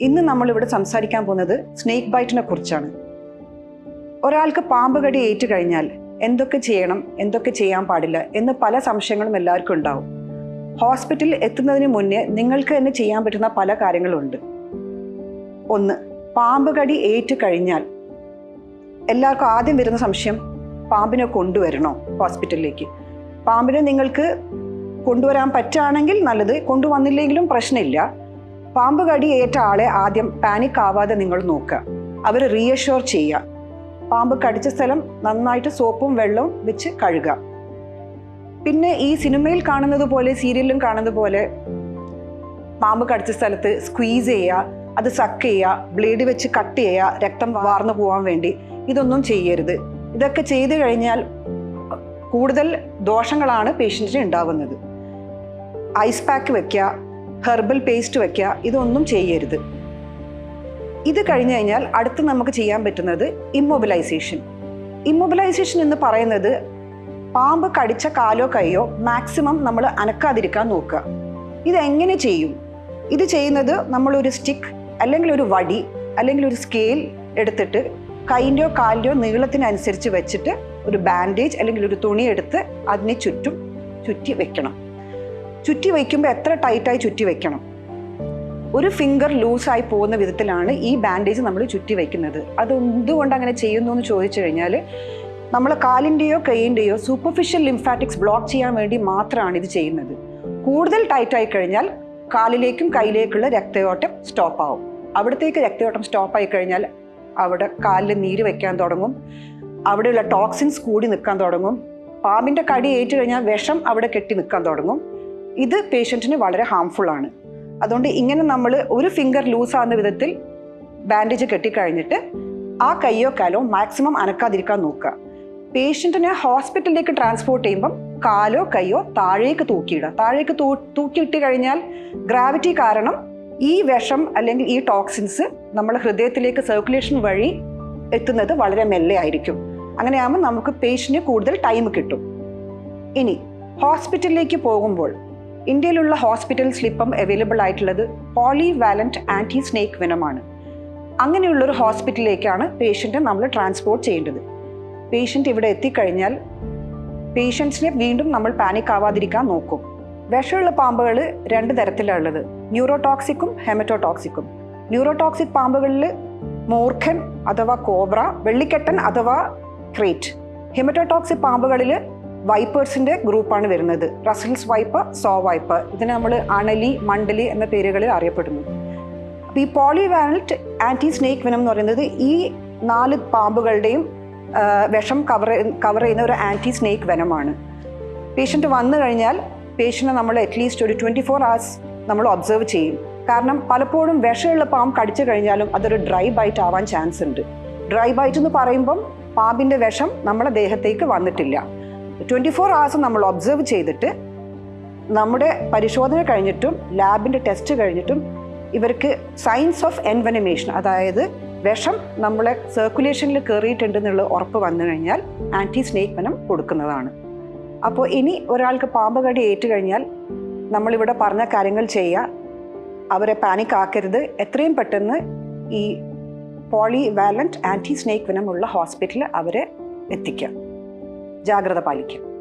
ഇന്ന് നമ്മളിവിടെ സംസാരിക്കാൻ പോകുന്നത് സ്നേക്ക് ബൈറ്റിനെ കുറിച്ചാണ്. ഒരാൾക്ക് പാമ്പ് കടി ഏറ്റു കഴിഞ്ഞാൽ എന്തൊക്കെ ചെയ്യണം എന്തൊക്കെ ചെയ്യാൻ പാടില്ല എന്ന് പല സംശയങ്ങളും എല്ലാവർക്കും ഉണ്ടാവും. ഹോസ്പിറ്റലിൽ എത്തുന്നതിന് മുന്നേ നിങ്ങൾക്ക് തന്നെ ചെയ്യാൻ പറ്റുന്ന പല കാര്യങ്ങളുണ്ട്. ഒന്ന് പാമ്പ് കടി ഏറ്റു കഴിഞ്ഞാൽ എല്ലാവർക്കും ആദ്യം വരുന്ന സംശയം പാമ്പിനെ കൊണ്ടുവരണോ ഹോസ്പിറ്റലിലേക്ക്? പാമ്പിനെ നിങ്ങൾക്ക് കൊണ്ടുവരാൻ പറ്റുകയാണെങ്കിൽ നല്ലത് കൊണ്ടുവന്നില്ലെങ്കിലും പ്രശ്നമില്ല. പാമ്പ് കടി ഏറ്റ ആളെ ആദ്യം പാനിക് ആവാതെ നിങ്ങൾ നോക്കുക. അവർ റീഅഷ്യൂർ ചെയ്യുക. പാമ്പ് കടിച്ച സ്ഥലം നന്നായിട്ട് സോപ്പും വെള്ളവും വെച്ച് കഴുകുക. പിന്നെ ഈ സിനിമയിൽ കാണുന്നത് പോലെ സീരിയലിലും കാണുന്നത് പോലെ പാമ്പ് കടിച്ച സ്ഥലത്ത് സ്ക്വീസ് ചെയ്യുക അത് സക്ക് ചെയ്യുക ബ്ലേഡ് വെച്ച് കട്ട് ചെയ്യുക രക്തം വാർന്നു പോകാൻ വേണ്ടി. ഇതൊന്നും ചെയ്യരുത്. ഇതൊക്കെ ചെയ്തു കഴിഞ്ഞാൽ കൂടുതൽ ദോഷങ്ങളാണ് പേഷ്യന്റിന് ഉണ്ടാകുന്നത് ഐസ് പാക്ക് വെക്കുക ഹെർബൽ പേസ്റ്റ് വെക്കുക ഇതൊന്നും ചെയ്യരുത്. ഇത് കഴിഞ്ഞു കഴിഞ്ഞാൽ അടുത്ത് നമുക്ക് ചെയ്യാൻ പറ്റുന്നത് ഇമ്മൊബിലൈസേഷൻ. ഇമ്മൊബിലൈസേഷൻ എന്ന് പറയുന്നത് പാമ്പ് കടിച്ച കാലോ കൈയോ മാക്സിമം നമ്മൾ അനക്കാതിരിക്കാൻ നോക്കുക. ഇതെങ്ങനെ ചെയ്യും? ഇത് ചെയ്യുന്നത് നമ്മളൊരു സ്റ്റിക്ക് അല്ലെങ്കിൽ ഒരു വടി അല്ലെങ്കിൽ ഒരു സ്കെയിൽ എടുത്തിട്ട് കൈന്റെയോ കാലിന്റെയോ നീളത്തിനനുസരിച്ച് വെച്ചിട്ട് ഒരു ബാൻഡേജ് അല്ലെങ്കിൽ ഒരു തുണി എടുത്ത് അതിനെ ചുറ്റും ചുറ്റി വെക്കണം. ചുറ്റി വയ്ക്കുമ്പോൾ എത്ര ടൈറ്റായി ചുറ്റി വയ്ക്കണം? ഒരു ഫിംഗർ ലൂസായി പോകുന്ന വിധത്തിലാണ് ഈ ബാൻഡേജ് നമ്മൾ ചുറ്റി വയ്ക്കുന്നത്. അത് എന്തുകൊണ്ട് അങ്ങനെ ചെയ്യുന്നു എന്ന് ചോദിച്ചു കഴിഞ്ഞാൽ നമ്മൾ കാലിന്റെയോ കൈയിന്റെയോ സൂപ്പർഫിഷ്യൽ ലിംഫാറ്റിക്സ് ബ്ലോക്ക് ചെയ്യാൻ വേണ്ടി മാത്രമാണ് ഇത് ചെയ്യുന്നത്. കൂടുതൽ ടൈറ്റായി കഴിഞ്ഞാൽ കാലിലേക്കും കയ്യിലേക്കുള്ള രക്തയോട്ടം സ്റ്റോപ്പ് ആവും. അവിടത്തേക്ക് രക്തയോട്ടം സ്റ്റോപ്പ് ആയി കഴിഞ്ഞാൽ അവിടെ കാലിൽ നീര് വയ്ക്കാൻ തുടങ്ങും. അവിടെയുള്ള ടോക്സിൻസ് കൂടി നിൽക്കാൻ തുടങ്ങും. പാമ്പിന്റെ കടി ഏറ്റു കഴിഞ്ഞാൽ വിഷം അവിടെ കെട്ടി നിൽക്കാൻ തുടങ്ങും. ഇത് പേഷ്യന്റിന് വളരെ ഹാംഫുൾ ആണ്. അതുകൊണ്ട് ഇങ്ങനെ നമ്മൾ ഒരു ഫിംഗർ ലൂസ് ആകുന്ന വിധത്തിൽ ബാൻഡേജ് കെട്ടിക്കഴിഞ്ഞിട്ട് ആ കൈയോ കാലോ മാക്സിമം അനക്കാതിരിക്കാൻ നോക്കുക. പേഷ്യന്റിനെ ഹോസ്പിറ്റലിലേക്ക് ട്രാൻസ്പോർട്ട് ചെയ്യുമ്പം കാലോ കൈയോ താഴേക്ക് തൂക്കിയിടുക. താഴേക്ക് തൂ തൂക്കിയിട്ട് കഴിഞ്ഞാൽ ഗ്രാവിറ്റി കാരണം ഈ വിഷം അല്ലെങ്കിൽ ഈ ടോക്സിൻസ് നമ്മൾ ഹൃദയത്തിലേക്ക് സർക്കുലേഷൻ വഴി എത്തുന്നത് വളരെ മെല്ലെ ആയിരിക്കും. അങ്ങനെയാകുമ്പോൾ നമുക്ക് പേഷ്യന്റിന് കൂടുതൽ ടൈം കിട്ടും. ഇനി ഹോസ്പിറ്റലിലേക്ക് പോകുമ്പോൾ ഇന്ത്യയിലുള്ള ഹോസ്പിറ്റൽസിൽ ഇപ്പം അവൈലബിൾ ആയിട്ടുള്ളത് പോളി വാലന്റ് ആന്റി സ്നേക്ക് വിനമാണ് അങ്ങനെയുള്ളൊരു ഹോസ്പിറ്റലിലേക്കാണ് പേഷ്യന്റ് നമ്മൾ ട്രാൻസ്പോർട്ട് ചെയ്യേണ്ടത്. പേഷ്യന്റ് ഇവിടെ എത്തിക്കഴിഞ്ഞാൽ പേഷ്യൻസിനെ വീണ്ടും നമ്മൾ പാനിക് ആവാതിരിക്കാൻ നോക്കും. വിഷമുള്ള പാമ്പുകൾ രണ്ട് തരത്തിലുള്ളത് ന്യൂറോടോക്സിക്കും ഹെമറ്റോടോക്സിക്കും ന്യൂറോടോക്സിക് പാമ്പുകളിൽ മൂർഖൻ അഥവാ കോബ്ര വെള്ളിക്കെട്ടൻ അഥവാ ക്രേറ്റ് ഹെമറ്റോടോക്സിക് പാമ്പുകളിൽ വൈപ്പേഴ്സിന്റെ ഗ്രൂപ്പാണ് വരുന്നത്. Russell's viper saw viper. ഇതിനെ നമ്മൾ അണലി മണ്ടലി എന്ന പേരുകളിൽ അറിയപ്പെടുന്നു. അപ്പോൾ ഈ പോളിവാനൽറ്റ് ആന്റി സ്നേക്ക് വിനം എന്ന് പറയുന്നത് ഈ നാല് പാമ്പുകളുടെയും വിഷം കവർ കവർ ചെയ്യുന്ന ഒരു ആന്റി സ്നേക്ക് വെനമാണ്. പേഷ്യന്റ് വന്നു കഴിഞ്ഞാൽ പേഷ്യന്റിനെ നമ്മൾ അറ്റ്ലീസ്റ്റ് ഒരു ട്വന്റി ഫോർ അവേഴ്സ് നമ്മൾ ഒബ്സർവ് ചെയ്യും. കാരണം പലപ്പോഴും വിഷമുള്ള പാമ്പ് കടിച്ചു കഴിഞ്ഞാലും അതൊരു ഡ്രൈ ബൈറ്റ് ആവാൻ ചാൻസ് ഉണ്ട്. ഡ്രൈ ബൈറ്റ് എന്ന് പറയുമ്പം പാമ്പിന്റെ വിഷം നമ്മുടെ ദേഹത്തേക്ക് വന്നിട്ടില്ല. ട്വന്റി ഫോർ അവേഴ്സ് നമ്മൾ ഒബ്സർവ് ചെയ്തിട്ട് നമ്മുടെ പരിശോധന കഴിഞ്ഞിട്ടും ലാബിന്റെ ടെസ്റ്റ് കഴിഞ്ഞിട്ടും ഇവർക്ക് സയൻസ് ഓഫ് എൻവനമേഷൻ അതായത് വിഷം നമ്മളെ സർക്കുലേഷനിൽ കയറിയിട്ടുണ്ടെന്നുള്ള ഉറപ്പ് വന്നു കഴിഞ്ഞാൽ ആന്റി സ്നേക്ക് വനം കൊടുക്കുന്നതാണ്. അപ്പോൾ ഇനി ഒരാൾക്ക് പാമ്പ് കടി ഏറ്റു കഴിഞ്ഞാൽ നമ്മളിവിടെ പറഞ്ഞ കാര്യങ്ങൾ ചെയ്യുക അവരെ പാനിക് ആക്കരുത്. എത്രയും പെട്ടെന്ന് ഈ പോളി വാലന്റ് ആന്റി സ്നേക്ക് വനമുള്ള ഹോസ്പിറ്റലിൽ അവരെ എത്തിക്കുക ജാഗ്രത പാലിക്കാം